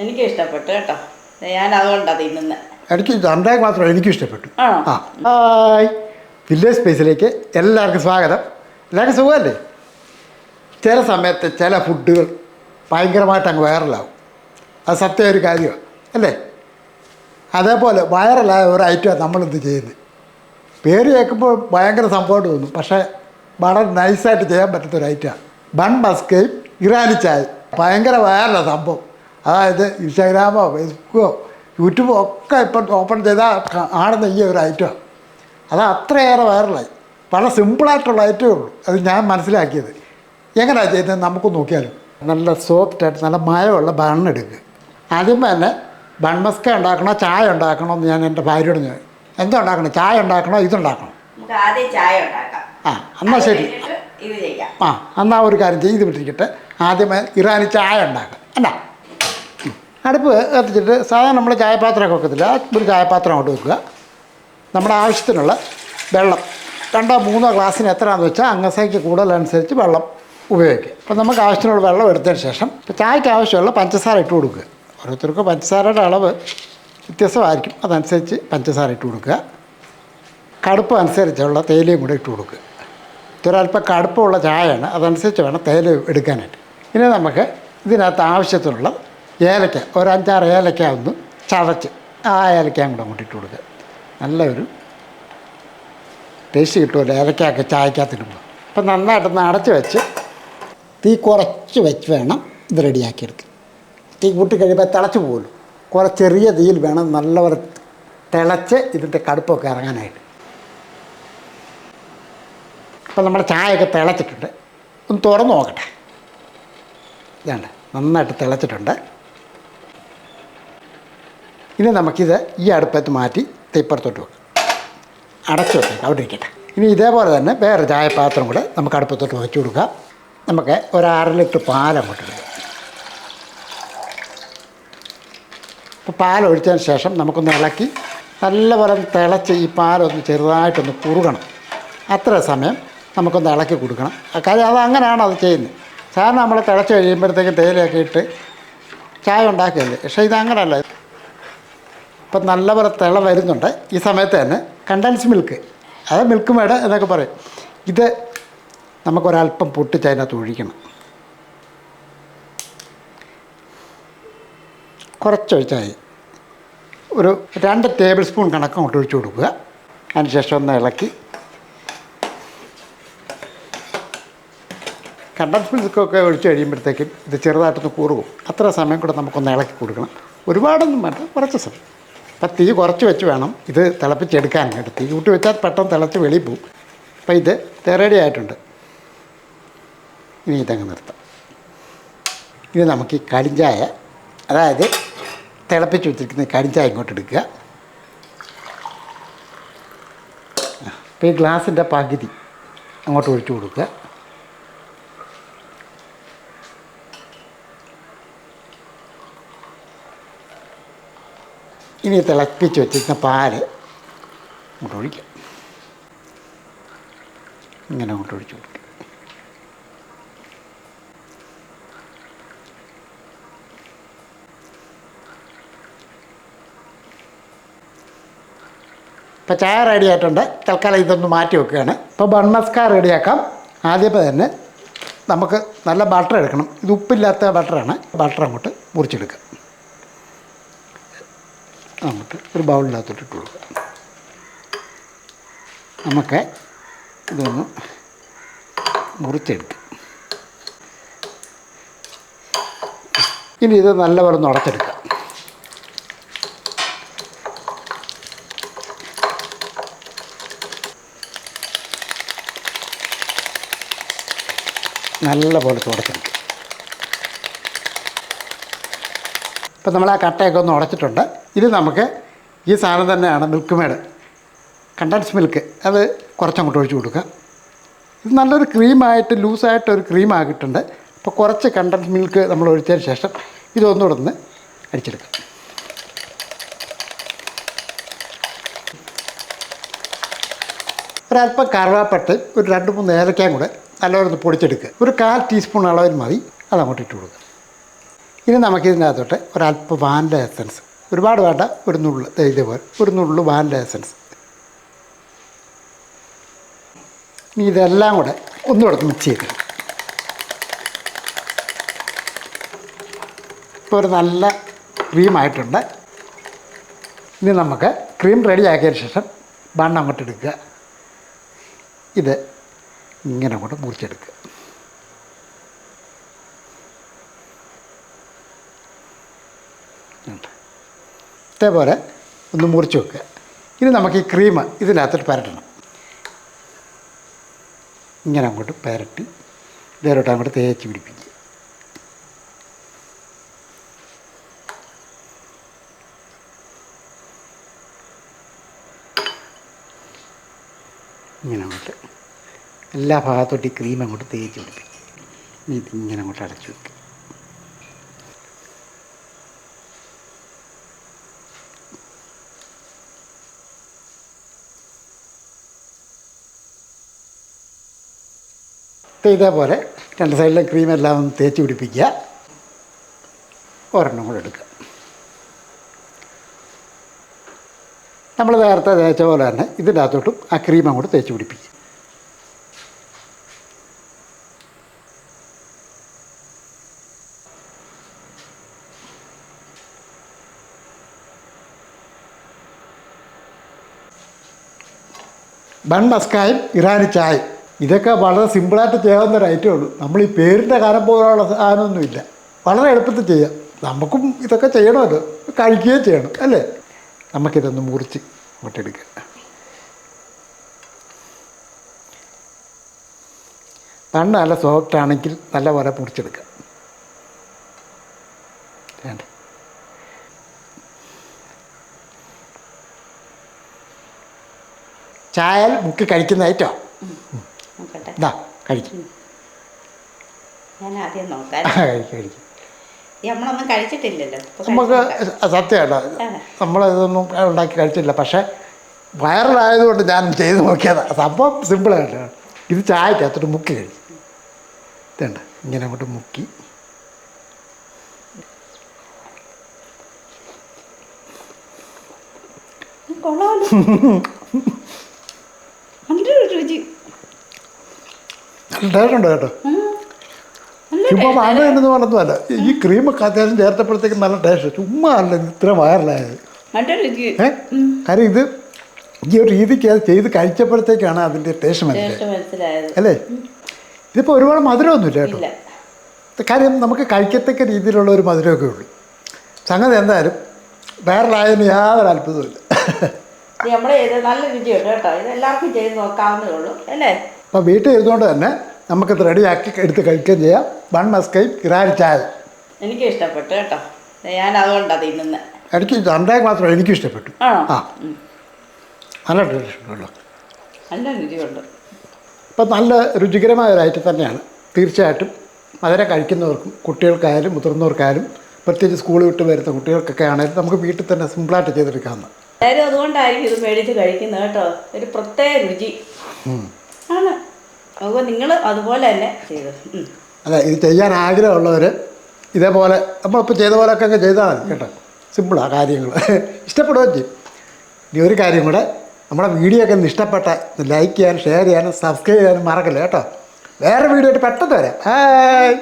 എനിക്ക് ഇഷ്ടപ്പെട്ടു കേട്ടോ. ഞാൻ അതുകൊണ്ടാണ് തിന്നുന്നത് എനിക്ക് രണ്ടാം മാത്രം എനിക്കും ഇഷ്ടപ്പെട്ടു ആ. ഹായ്. വില്ലേജ് സ്പേസിലേക്ക് എല്ലാവർക്കും സ്വാഗതം. എല്ലാവർക്കും സുഖമല്ലേ? ചില സമയത്ത് ചില ഫുഡുകൾ ഭയങ്കരമായിട്ട് അങ്ങ് വൈറലാവും. അത് സത്യ ഒരു കാര്യമാണ് അല്ലേ? അതേപോലെ വൈറലായ ഒരു ഐറ്റമാണ് നമ്മളിത് ചെയ്യുന്നത്? പേര് കേൾക്കുമ്പോൾ ഭയങ്കര സംഭവം തോന്നും. പക്ഷേ വളരെ നൈസായിട്ട് ചെയ്യാൻ പറ്റുന്ന ഒരു ഐറ്റമാണ് ബൺ മസ്കയും ഇറാനി ചായ. ഭയങ്കര വൈറലാണ് സംഭവം. അതായത് ഇൻസ്റ്റാഗ്രാമോ ഫേസ്ബുക്കോ യൂട്യൂബോ ഒക്കെ ഇപ്പം ഓപ്പൺ ചെയ്താൽ ആണെന്ന് ഈ ഒരു ഐറ്റമാണ് അത് അത്രയേറെ വൈറലായി. വളരെ സിമ്പിളായിട്ടുള്ള ഐറ്റമേ ഉള്ളൂ. അത് ഞാൻ മനസ്സിലാക്കിയത്. എങ്ങനെയാണ് ചെയ്യുന്നത് നമുക്ക് നോക്കിയാലും. നല്ല സോഫ്റ്റായിട്ട് നല്ല മയമുള്ള ബണ്ണെടുക്കുക ആദ്യം തന്നെ ബൺമസ്ക ഉണ്ടാക്കണോ ചായ ഉണ്ടാക്കണോ എന്ന് ഞാൻ എന്റെ ഭാര്യയോട് ഞാൻ എന്താ ഉണ്ടാക്കണം? ചായ ഉണ്ടാക്കണോ ഇതുണ്ടാക്കണം ആ എന്നാൽ ശരി. ആ എന്നാൽ ഒരു കാര്യം ചെയ്ത് വിട്ടിരിക്കട്ടെ. ആദ്യമേ ഇറാനി ചായ ഉണ്ടാക്കാം. അല്ല അടുപ്പ് കത്തിച്ചിട്ട് സാധാരണ നമ്മൾ ചായപാത്രമൊക്കെ വെക്കത്തില്ല. ഒരു ചായപാത്രം അങ്ങോട്ട് വെക്കുക. നമ്മുടെ ആവശ്യത്തിനുള്ള വെള്ളം. രണ്ടോ മൂന്നോ ഗ്ലാസ്സിന് എത്രയാണെന്ന് വെച്ചാൽ അംഗസംഖ്യ കൂടുതലനുസരിച്ച് വെള്ളം ഉപയോഗിക്കുക. അപ്പോൾ നമുക്ക് ആവശ്യത്തിനുള്ള വെള്ളം എടുത്തതിന് ശേഷം ഇപ്പോൾ ചായക്ക് ആവശ്യമുള്ള പഞ്ചസാര ഇട്ട് കൊടുക്കുക. ഓരോരുത്തർക്കും പഞ്ചസാരയുടെ അളവ് വ്യത്യസ്തമായിരിക്കും അതനുസരിച്ച് പഞ്ചസാര ഇട്ട് കൊടുക്കുക. കടുപ്പ് അനുസരിച്ചുള്ള തേയിലയും കൂടെ ഇട്ട് കൊടുക്കുക. ഇതൊരല്പം കടുപ്പമുള്ള ചായയാണ്. അതനുസരിച്ച് വേണം തേയില എടുക്കാനായിട്ട്. ഇനി നമുക്ക് ഇതിനകത്ത് ആവശ്യത്തിനുള്ള ഏലക്ക ഒരു അഞ്ചാറ് ഏലക്ക ഒന്ന് ചതച്ച് ആ ഏലക്കയും കൂടെ അങ്ങോട്ട് ഇട്ട് കൊടുക്കുക. നല്ലൊരു ടേസ്റ്റ് കിട്ടുമല്ലോ ഏലക്കയൊക്കെ ചായക്കകത്തിടുമ്പോൾ അപ്പം നന്നായിട്ടൊന്ന് അടച്ച് വെച്ച് തീ കുറച്ച് വെച്ച് വേണം ഇത് റെഡിയാക്കിയെടുക്കാൻ തീ കൂട്ടി കഴിയുമ്പോൾ തിളച്ച് പോകുമല്ലോ. കുറേ ചെറിയ തീയിൽ വേണം നല്ലപോലെ തിളച്ച് ഇതിന്റെ കടുപ്പൊക്കെ ഇറങ്ങാനായിട്ട്. അപ്പം നമ്മുടെ ചായയൊക്കെ തിളച്ചിട്ടുണ്ട്. ഒന്ന് തുറന്ന് നോക്കട്ടെ. ഇതാണ്ട് നന്നായിട്ട് തിളച്ചിട്ടുണ്ട്. ഇനി നമുക്കിത് ഈ അടുപ്പത്ത് മാറ്റി തീപ്പുറത്തോട്ട് വെക്കാം. അടച്ചു വെക്കാം അവിടെ ഇരിക്കട്ടെ. ഇനി ഇതേപോലെ തന്നെ വേറെ ചായപാത്രം കൂടെ നമുക്ക് അടുപ്പത്തോട്ട് വെച്ചു കൊടുക്കാം. നമുക്ക് ഒരു അര ലിറ്റർ പാൽ അങ്ങോട്ട് എടുക്കാം അപ്പോൾ പാൽ ഒഴിച്ചതിന് ശേഷം നമുക്കൊന്ന് ഇളക്കി നല്ലപോലെ തിളച്ച് ഈ പാലൊന്ന് ചെറുതായിട്ടൊന്ന് കുറുകണം. അത്ര സമയം നമുക്കൊന്ന് ഇളക്കി കൊടുക്കണം. കാര്യം അത് അങ്ങനെയാണ് അത് ചെയ്യുന്നത്. സാധാരണ നമ്മൾ തിളച്ച് കഴിയുമ്പോഴത്തേക്ക് തേയിലയൊക്കെ ഇട്ട് ചായ ഉണ്ടാക്കിയല്ലേ പക്ഷേ ഇത് അങ്ങനെയല്ല ഇപ്പം നല്ലപോലെ തിള വരുന്നുണ്ട്. ഈ സമയത്ത് തന്നെ കണ്ടൻസ് മിൽക്ക് അത് മിൽക്ക് മേട എന്നൊക്കെ പറയും. ഇത് നമുക്കൊരല്പം പൊട്ടിച്ച് അതിനകത്ത് ഒഴിക്കണം. കുറച്ചൊഴിച്ചായി ഒരു രണ്ട് ടേബിൾ സ്പൂൺ കണക്ക് അങ്ങോട്ട് ഒഴിച്ചു കൊടുക്കുക. അതിനുശേഷം ഒന്ന് ഇളക്കി. കണ്ടൻസ് മിൽക്കൊക്കെ ഒഴിച്ച് കഴിയുമ്പോഴത്തേക്കും ഇത് ചെറുതായിട്ടൊന്ന് കൂറുകും അത്ര സമയം കൂടെ നമുക്കൊന്ന് ഇളക്കി കൊടുക്കണം. ഒരുപാടൊന്നും വേണ്ട കുറച്ച് സമയം. അപ്പം തീ കുറച്ച് വെച്ച് വേണം ഇത് തിളപ്പിച്ചെടുക്കാനായിട്ട് തീ കൂട്ടി വെച്ചാൽ പെട്ടെന്ന് തിളച്ച് വെളിയിൽ പോവും അപ്പം ഇത് റെഡി ആയിട്ടുണ്ട്. ഇനി ഇതങ്ങ് നിർത്താം. ഇനി നമുക്ക് ഈ കടിഞ്ചായ അതായത് തിളപ്പിച്ച് വെച്ചിരിക്കുന്ന കടിഞ്ചായ ഇങ്ങോട്ട് എടുക്കുക. അപ്പോൾ ഈ ഗ്ലാസിന്റെ പകുതി അങ്ങോട്ട് ഒഴിച്ചു കൊടുക്കുക. ഇനി തിളപ്പിച്ച് വെച്ചിരുന്ന പാൽ അങ്ങോട്ട് ഒഴിക്കുക ഇങ്ങനെ അങ്ങോട്ട് ഒഴിച്ചു കൊടുക്കുക ഇപ്പോൾ ചായ റെഡി ആയിട്ടുണ്ട്. തൽക്കാലം ഇതൊന്ന് മാറ്റി വെക്കുകയാണ്. ഇപ്പോൾ ബൺമസ്ക റെഡിയാക്കാം ആദ്യമേ തന്നെ നമുക്ക് നല്ല ബട്ടർ എടുക്കണം. ഇത് ഉപ്പില്ലാത്ത ബട്ടറാണ് ബട്ടർ അങ്ങോട്ട് മുറിച്ചെടുക്കുക അങ്ങോട്ട് ഒരു ബൗളിനകത്തോട്ട് ഇട്ട് നമുക്ക് ഇതൊന്ന് മുറിച്ചെടുക്കാം. ഇനി ഇത് നല്ലപോലെ ഒന്ന് നല്ലപോലെ തുടച്ചെടുക്കും. ഇപ്പം നമ്മൾ ആ കട്ടയൊക്കെ ഒന്ന് ഉടച്ചിട്ടുണ്ട്. ഇത് നമുക്ക് ഈ സാധനം തന്നെയാണ് മിൽക്ക് മേഡ് കണ്ടൻസ് മിൽക്ക് അത് കുറച്ചങ്ങോട്ട് ഒഴിച്ചു കൊടുക്കുക. ഇത് നല്ലൊരു ക്രീമായിട്ട് ലൂസായിട്ട് ഒരു ക്രീം ആക്കിയിട്ടുണ്ട്. അപ്പോൾ കുറച്ച് കണ്ടൻസ് മിൽക്ക് നമ്മൾ ഒഴിച്ചതിന് ശേഷം ഇതൊന്നുകൂടെ ഒന്ന് അടിച്ചെടുക്കാം. ഒരല്പം കറുവാപ്പട്ട് ഒരു രണ്ട് മൂന്ന് ഏലക്കയും കൂടെ നല്ലപോലെ പൊടിച്ചെടുക്കുക. ഒരു കാൽ ടീസ്പൂൺ അളവിൽ മതി. അങ്ങോട്ട് ഇട്ട് കൊടുക്കുക. ഇനി നമുക്കിതിനകത്തോട്ട് ഒരല്പം വാനില എസൻസ് ഒരുപാട് വേണ്ട ഒരു നുള്ളു. ഇതേപോലെ ഒരു നുള്ളു വാനില എസൻസ്. ഇനി ഇതെല്ലാം കൂടെ ഒന്നുകൂടെ മിക്സ് ചെയ്ത് ഇപ്പോൾ ഒരു നല്ല ക്രീമായിട്ടുണ്ട് ഇനി നമുക്ക് ക്രീം റെഡി ആക്കിയതിന് ശേഷം ബണ്ണ് അങ്ങോട്ട് എടുക്കുക. ഇത് ഇങ്ങനെ കൊണ്ട് മുറിച്ചെടുക്കുക. ഇതേപോലെ ഒന്ന് മുറിച്ച് വെക്കുക. ഇനി നമുക്ക് ഈ ക്രീം ഇതിനകത്തോട്ട് പരട്ടണം. ഇങ്ങനെ അങ്ങോട്ട് പരട്ടി ഇതേലോട്ട് അങ്ങോട്ട് തേച്ച് പിടിപ്പിക്കുക. ഇങ്ങനെ അങ്ങോട്ട് എല്ലാ ഭാഗത്തോട്ട് ഈ ക്രീം അങ്ങോട്ട് തേച്ച് പിടിപ്പിക്കുക. ഇനി ഇതിങ്ങനെ അങ്ങോട്ട് അടച്ചു വെക്കുക. ഇതേപോലെ രണ്ട് സൈഡിലെ ക്രീം എല്ലാം ഒന്ന് തേച്ച് പിടിപ്പിക്കുക. ഒരെണ്ണം കൂടെ എടുക്കുക. നമ്മൾ നേരത്തെ തേച്ച പോലെ തന്നെ ഇതിന്റെ അകത്തോട്ടും ആ ക്രീം അങ്ങോട്ട് തേച്ച് പിടിപ്പിക്കുക. ബൺ മസ്കായും ഇറാനി ചായയും. ഇതൊക്കെ വളരെ സിമ്പിളായിട്ട് ചെയ്യാവുന്ന ഒരു ഐറ്റമേ ഉള്ളൂ. നമ്മൾ ഈ പേരിന്റെ കാലം പോലുള്ള സാധനമൊന്നുമില്ല. വളരെ എളുപ്പത്തിൽ ചെയ്യാം. നമുക്കും ഇതൊക്കെ ചെയ്യണമല്ലോ. കഴിക്കുകയും ചെയ്യണം അല്ലേ? നമുക്കിതൊന്ന് മുറിച്ച് അങ്ങോട്ടെടുക്കുക ബണ്ണ് നല്ല സോഫ്റ്റ് ആണെങ്കിൽ നല്ല പോലെ മുറിച്ചെടുക്കുക വേണ്ട ചായൽ മുക്കി കഴിക്കുന്ന ഐറ്റം നോക്കട്ടെ. ഇതാ കഴിക്കും. ഞാൻ ആദ്യം നോക്കാം കഴിക്കും കഴിക്കും. നമ്മളൊന്നും കഴിച്ചിട്ടില്ലല്ലോ. നമുക്ക് സത്യമാണ് സത്യമല്ല. നമ്മളിതൊന്നും ഉണ്ടാക്കി കഴിച്ചില്ല. പക്ഷേ വൈറലായതുകൊണ്ട് ഞാൻ ചെയ്ത് നോക്കിയതാണ് സംഭവം സിമ്പിളായിട്ട് ഇത് ചായക്കകത്തോട്ട് മുക്കി കഴിച്ചു ഇതുണ്ട് ഇങ്ങനെ അങ്ങോട്ട് മുക്കി. കൊള്ളാമല്ലോ നല്ല രുചി നല്ല ടേസ്റ്റ് ഉണ്ട് കേട്ടോ ചുമ്മാ വാങ്ങ എന്ന് പറഞ്ഞതല്ല ഈ ക്രീമൊക്കെ അത്യാവശ്യം ചേർത്തപ്പോഴത്തേക്കും നല്ല ടേസ്റ്റ് ചുമ്മാ അല്ല ഇത് ഇത്ര വയറലായത് ഏ? കാര്യം ഇത് ഈ ഒരു രീതിക്ക് അത് ചെയ്ത് കഴിച്ചപ്പോഴത്തേക്കാണ് അതിന്റെ ടേസ്റ്റ് മനസ്സിലായത്. അല്ലേ? ഇതിപ്പോൾ ഒരുപാട് മധുരമൊന്നുമില്ല കേട്ടോ. കാര്യം നമുക്ക് കഴിക്കത്തക്ക രീതിയിലുള്ള ഒരു മധുരമൊക്കെ ഉള്ളൂ. സംഗതി എന്തായാലും വൈറലായതിന് യാതൊരു അത്ഭുതമില്ല ഇത് ചെയ്ത് നല്ല രുചിയുണ്ട് കേട്ടോ. ഇത് എല്ലാവർക്കും ചെയ്ത് നോക്കാവുന്നേ ഉള്ളൂ. അല്ലേ? അപ്പോൾ വീട്ടിൽ ഇരുന്നുകൊണ്ട് തന്നെ നമുക്കിത് റെഡിയാക്കി എടുത്ത് കഴിക്കുകയും ചെയ്യാം. വൺ മസ്കയും ഇറാരി ചായ എനിക്ക് ഇഷ്ടപ്പെട്ടു കേട്ടോ. ഞാൻ അതുകൊണ്ടാണ് തിന്നുന്നത് എനിക്ക് രണ്ടായി മാത്രമേ എനിക്കും ഇഷ്ടപ്പെട്ടു. ആ. നല്ല ടേസ്റ്റുണ്ടല്ലോ നല്ല രുചിയുണ്ട്. അപ്പം നല്ല രുചികരമായ ഒരു ഐറ്റം തന്നെയാണ്. തീർച്ചയായിട്ടും മധുര കഴിക്കുന്നവർക്കും കുട്ടികൾക്കായാലും മുതിർന്നവർക്കായാലും പ്രത്യേകിച്ച് സ്കൂളിൽ വിട്ട് വരുന്ന കുട്ടികൾക്കൊക്കെ ആണെങ്കിലും നമുക്ക് വീട്ടിൽ തന്നെ സിമ്പിളായിട്ട് ചെയ്തെടുക്കാവുന്ന. എല്ലാവരും അതുകൊണ്ടായിരിക്കും ഇത് മേടിച്ച് കഴിക്കുന്നത് കേട്ടോ. ഒരു പ്രത്യേക രുചി. ആണ്. അപ്പോൾ നിങ്ങൾ അതുപോലെ തന്നെ ചെയ്തു. അതെ ഇത് ചെയ്യാൻ ആഗ്രഹമുള്ളവർ ഇതേപോലെ നമ്മളിപ്പോൾ ചെയ്ത പോലെയൊക്കെ അങ്ങ് ചെയ്താൽ മതി കേട്ടോ. സിമ്പിളാണ് കാര്യങ്ങൾ ഇഷ്ടപ്പെടുകയും ചെയ്യും. ഇനി ഒരു കാര്യം കൂടെ നമ്മുടെ വീഡിയോ ഒക്കെ ഒന്ന് ഇഷ്ടപ്പെട്ട ലൈക്ക് ചെയ്യാനും ഷെയർ ചെയ്യാനും സബ്സ്ക്രൈബ് ചെയ്യാനും മറക്കല്ലേ കേട്ടോ. വേറെ വീഡിയോ ആയിട്ട് പെട്ടെന്ന് വരാം. ഹായ്